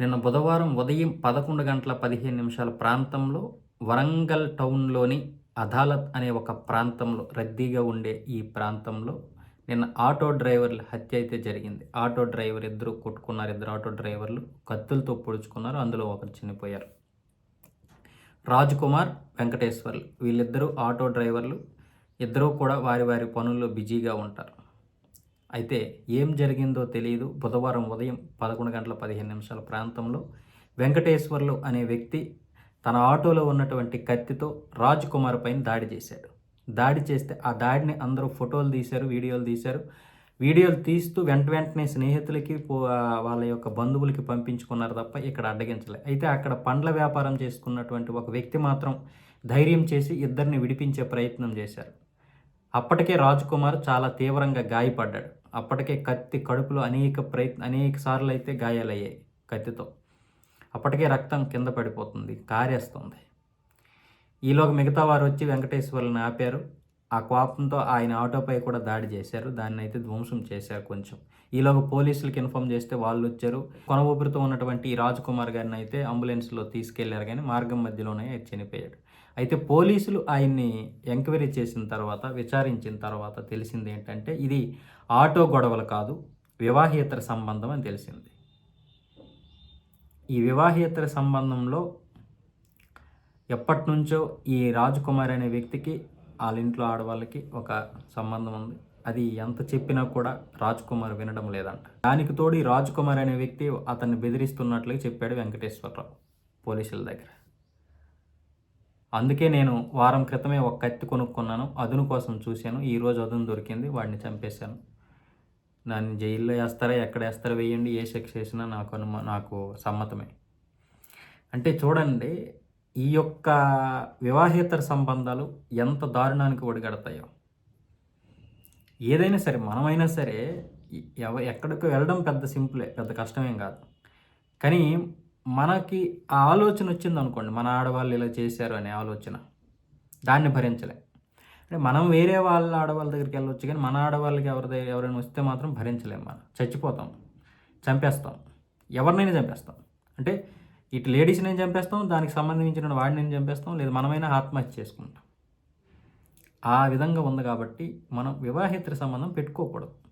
నిన్న బుధవారం ఉదయం పదకొండు గంటల పదిహేను నిమిషాల ప్రాంతంలో వరంగల్ టౌన్లోని అదాలత్ అనే ఒక ప్రాంతంలో రద్దీగా ఉండే ఈ ప్రాంతంలో నిన్న ఆటో డ్రైవర్ల హత్య అయితే జరిగింది. ఆటో డ్రైవర్ ఇద్దరు కొట్టుకున్నారు. ఇద్దరు ఆటో డ్రైవర్లు కత్తులతో పొడుచుకున్నారు. అందులో ఒకరు చనిపోయారు. రాజ్ కుమార్ వెంకటేశ్వర్లు వీళ్ళిద్దరూ ఆటో డ్రైవర్లు. ఇద్దరూ కూడా వారి వారి పనుల్లో బిజీగా ఉంటారు. అయితే ఏం జరిగిందో తెలియదు బుధవారం ఉదయం పదకొండు గంటల పదిహేను నిమిషాల ప్రాంతంలో వెంకటేశ్వర్లు అనే వ్యక్తి తన ఆటోలో ఉన్నటువంటి కత్తితో రాజ్ కుమార్ పైన దాడి చేశాడు. దాడి చేస్తే ఆ దాడిని అందరూ ఫోటోలు తీశారు వీడియోలు తీశారు. వీడియోలు తీస్తూ వెంట వెంటనే స్నేహితులకి వాళ్ళ యొక్క బంధువులకి పంపించుకున్నారు తప్ప ఇక్కడ అడ్డగించలే. అయితే అక్కడ పండ్ల వ్యాపారం చేసుకున్నటువంటి ఒక వ్యక్తి మాత్రం ధైర్యం చేసి ఇద్దరిని విడిపించే ప్రయత్నం చేశారు. అప్పటికే రాజ్ కుమార్ చాలా తీవ్రంగా గాయపడ్డాడు. అప్పటికే కత్తి కడుపులో అనేక ప్రయత్న అనేక సార్లు అయితే గాయాలయ్యాయి కత్తితో. అప్పటికే రక్తం కింద పడిపోతుంది కారేస్తుంది. ఈలోగా మిగతా వారు వచ్చి వెంకటేశ్వర్లను ఆపారు. ఆ కోపంతో ఆయన ఆటోపై కూడా దాడి చేశారు. దాన్ని అయితే ధ్వంసం చేశారు కొంచెం. ఈలోగా పోలీసులకు ఇన్ఫామ్ చేస్తే వాళ్ళు వచ్చారు. కొన ఊపిరితో ఉన్నటువంటి ఈ రాజ్ కుమార్ గారిని అయితే అంబులెన్స్లో తీసుకెళ్ళారు కానీ మార్గం మధ్యలోనే చనిపోయాడు. అయితే పోలీసులు ఆయన్ని ఎంక్వైరీ చేసిన తర్వాత విచారించిన తర్వాత తెలిసింది ఏంటంటే ఇది ఆటో గొడవలు కాదు వివాహేతర సంబంధం అని తెలిసింది. ఈ వివాహేతర సంబంధంలో ఎప్పటి నుంచో ఈ రాజకుమారి అనే వ్యక్తికి వాళ్ళ ఇంట్లో ఆడవాళ్ళకి ఒక సంబంధం ఉంది. అది ఎంత చెప్పినా కూడా రాజ్ కుమార్ వినడం లేదంట. దానికి తోడు రాజ్కుమార్ అనే వ్యక్తి అతన్ని బెదిరిస్తున్నట్లుగా చెప్పాడు వెంకటేశ్వరరావు పోలీసుల దగ్గర. అందుకే నేను వారం క్రితమే ఒక కత్తి కొనుక్కున్నాను. అదును కోసం చూశాను. ఈరోజు అదును దొరికింది. వాడిని చంపేశాను. నన్ను జైల్లో వేస్తారా ఎక్కడ వేస్తారా వేయండి ఏ శిక్ష వేసినా నాకు అనుమ నాకు సమ్మతమే. అంటే చూడండి ఈ యొక్క వివాహేతర సంబంధాలు ఎంత దారుణానికి ఒడిగడతాయో. ఏదైనా సరే మనమైనా సరే ఎవ ఎక్కడికి వెళ్ళడం పెద్ద సింపులే పెద్ద కష్టమేం కాదు. కానీ మనకి ఆ ఆలోచన వచ్చింది అనుకోండి మన ఆడవాళ్ళు ఇలా చేశారు అనే ఆలోచన దాన్ని భరించలే. అంటే మనం వేరే వాళ్ళ ఆడవాళ్ళ దగ్గరికి వెళ్ళొచ్చు కానీ మన ఆడవాళ్ళకి ఎవరి దగ్గర ఎవరైనా వస్తే మాత్రం భరించలేము మనం. చచ్చిపోతాం చంపేస్తాం ఎవరినైనా చంపేస్తాం. అంటే ఇటు లేడీస్ని చంపేస్తాం దానికి సంబంధించిన వాడిని చంపేస్తాం లేదా మనమైనా ఆత్మహత్య చేసుకుంటాం. ఆ విధంగా ఉంది కాబట్టి మనం వివాహేతర సంబంధం పెట్టుకోకూడదు.